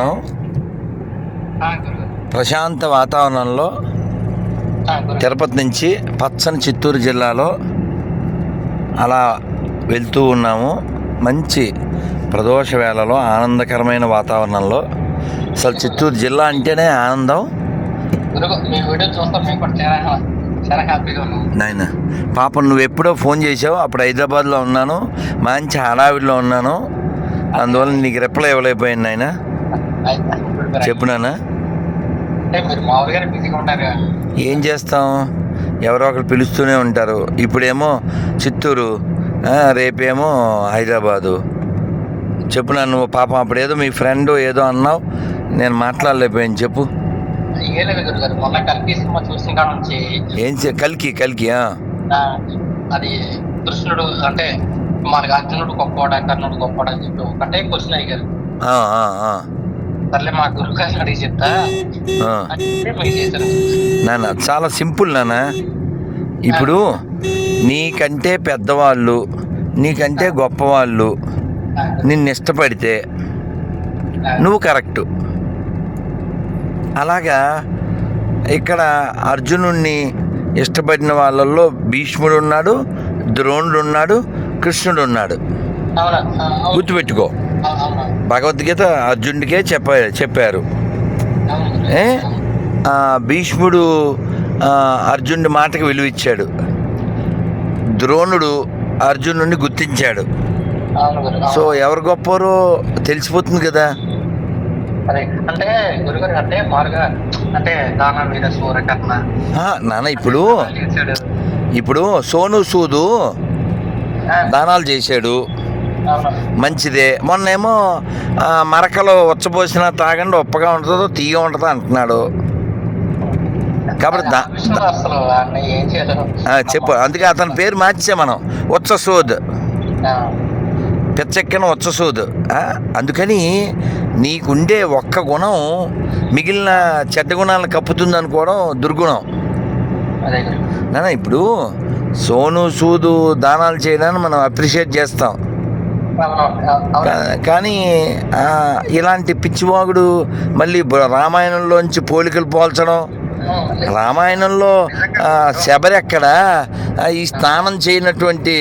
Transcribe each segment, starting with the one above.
గురుగారు ప్రశాంత వాతావరణంలో తిరుపతి నుంచి పచ్చని చిత్తూరు జిల్లాలో అలా వెళ్తూ ఉన్నాము. మంచి ప్రదోష వేళలో ఆనందకరమైన వాతావరణంలో. అసలు చిత్తూరు జిల్లా అంటేనే ఆనందం. నాయన పాపం నువ్వు ఎప్పుడో ఫోన్ చేసావు. అప్పుడు హైదరాబాద్లో ఉన్నాను. మంచి హడావిడిలో ఉన్నాను. అందువల్ల నీకు రిప్లై ఇవ్వలేకపోయాను నాయన. అయితే, గురుగారు, చెప్పు నాన్న. అంటే మీరు మామూలుగానే బిజీగా ఉంటారు ఏం చేస్తాం? ఎవరో ఒకరు పిలుస్తూనే ఉంటారు. ఇప్పుడేమో చిత్తూరు రేపేమో హైదరాబాదు. చెప్పు నువ్వు పాపం అప్పుడేదో మీ ఫ్రెండ్ ఏదో అన్నావు. నేను మాట్లాడలేకపోయాను. చెప్పు. ఏం చే కలికి కలికి అది కృష్ణుడు అంటే మనకి అర్జునుడు గొప్పవాడు కర్ణుడు గొప్పవాడు అని చెప్పి ఒకటే క్వశ్చన్ ఆ, సర్లే మా అడిగి చెప్తా. నాన్న చాలా సింపుల్ నాన్న. ఇప్పుడు నీకంటే పెద్దవాళ్ళు నీకంటే గొప్పవాళ్ళు నిన్ను ఇష్టపడితే నువ్వు కరెక్టు. అలాగా ఇక్కడ అర్జునుణ్ణి ఇష్టపడిన వాళ్ళల్లో భీష్ముడు ఉన్నాడు ద్రోణుడు ఉన్నాడు కృష్ణుడు ఉన్నాడు. గుర్తుపెట్టుకో. భగవద్గీత అర్జునుడికే చెప్ప చెప్పారు. భీష్ముడు అర్జునుడి మాటకు విలువిచ్చాడు. ద్రోణుడు అర్జునుడిని గుర్తించాడు. సో ఎవరు గొప్పరో తెలిసిపోతుంది కదా. అంటే గురుగారు అంటే మారుగా అంటే దాన వీర సూర్యకర్ణ ఆ, నాన్న ఇప్పుడు ఇప్పుడు సోను సూదు దానాలు చేశాడు. మంచిదే. మొన్నేమో మరకలో ఉచ్చపోసిన తాగండి ఉప్పగా ఉంటుందో తీయ ఉంటుందో అంటున్నాడు. కాబట్టి చెప్పు. అందుకే అతని పేరు మార్చే మనం. ఉచ్చసూద్ ఆ, పిచ్చెక్కిన ఉచ్చసూద్ అందుకని నీకుండే ఒక్క గుణం మిగిలిన చెడ్డ గుణాలను కప్పుతుంది అనుకోవడం దుర్గుణం ఇప్పుడు సోను సూదు దానాలు చేయడాన్ని మనం అప్రిషియేట్ చేస్తాం. కానీ ఇలాంటి పిచ్చివాగుడు మళ్ళీ రామాయణంలోంచి పోలికలు పోల్చడం. రామాయణంలో ఆ, శబరి ఎక్కడ ఆ, ఈ స్నానం చేయనటువంటి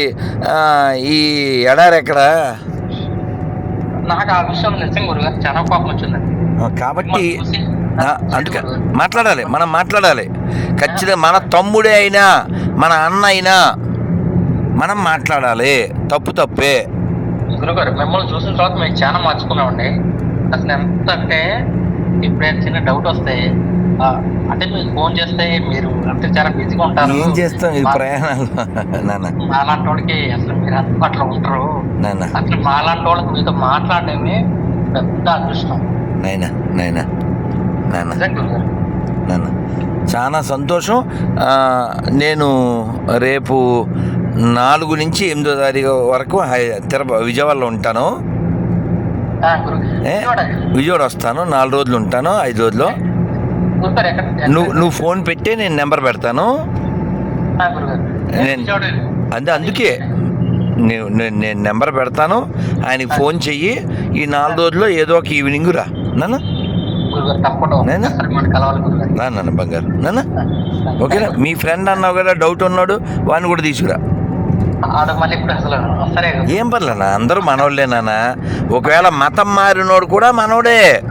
ఈ ఎడారి ఎక్కడ నాకు ఆ విషయం నిజంగా గురుగారు చాలా కోపం వచ్చిందండి ఆ, కాబట్టి అందుకే మాట్లాడాలి మనం మాట్లాడాలి. ఖచ్చితంగా మన తమ్ముడే అయినా మన అన్న అయినా మనం మాట్లాడాలి. తప్పు తప్పే. గురుగారు మిమ్మల్ని చూసిన తర్వాత మేము చాలా మార్చుకున్నామండి. అసలు ఎంత అంటే ఇప్పుడు చిన్న డౌట్ వస్తే ఆ, అంటే మీకు ఫోన్ చేస్తే మీరు అంటే చాలా బిజీగా ఉంటారు. ఏం చేస్తాం ఈ మా- ప్రయాణాలు? మాలాంటి వాళ్ళకి అసలు మీరు అందుబాటులో ఉంటారు అసలు మాలాంటి వాళ్ళకి మీతో మాట్లాడడమే పెద్ద అదృష్టం. నాయన నాయన నాన్న. చాలా సంతోషం. నేను రేపు నాలుగు నుంచి ఎనిమిదో తారీఖు వరకు హై తిరుప విజయవాడలో ఉంటాను? విజయవాడ. వస్తాను. నాలుగు రోజులు ఉంటాను. ఐదు రోజులు నువ్వు నువ్వు ఫోన్ పెట్టి నేను నెంబర్ పెడతాను. నేను-. అంతే అందుకే. నేను నేను- నెంబర్ పెడతాను. ఆయనకి ఫోన్ చెయ్యి. ఈ నాలుగు రోజుల్లో ఏదో ఒక ఈవినింగ్ రా. నాన్న? నాన్న? బంగారు. నాన్న? ఓకేనా? మీ ఫ్రెండ్ అన్నావు కదా డౌట్ ఉన్నాడు. వాడిని కూడా తీసుకురా. ఏం పర్లేనా? అందరూ మనోళ్ళే నాన్న ఒకవేళ మతం మారినోడు కూడా మనోడే.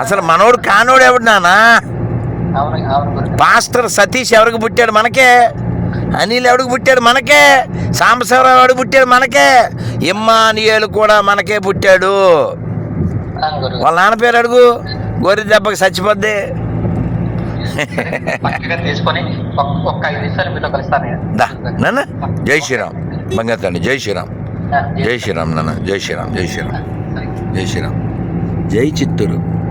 అసలు మనోడు కానోడు ఎవడు నానా? పాస్టర్ సతీష్ ఎవరికి పుట్టాడు మనకే? అనిల్ ఎవడికి పుట్టాడు మనకే? సాంబశివరావు ఎవడికి పుట్టాడు మనకే? ఇమ్మానియేలు కూడా మనకే పుట్టాడు. వాళ్ళ నాన్న పేరు అడుగు. గొర్రె దెబ్బకి చచ్చిపోద్ది. తీసుకొని ఒక్క- ఐదు నిమిషాలు మీతో కలుస్తాను జై శ్రీరామ్. బంగారు తండ్రి జై శ్రీరామ్. జై శ్రీరామ్. నాన్న జై శ్రీరామ్ జై శ్రీరామ్. జై శ్రీరామ్. జై చిత్తూరు.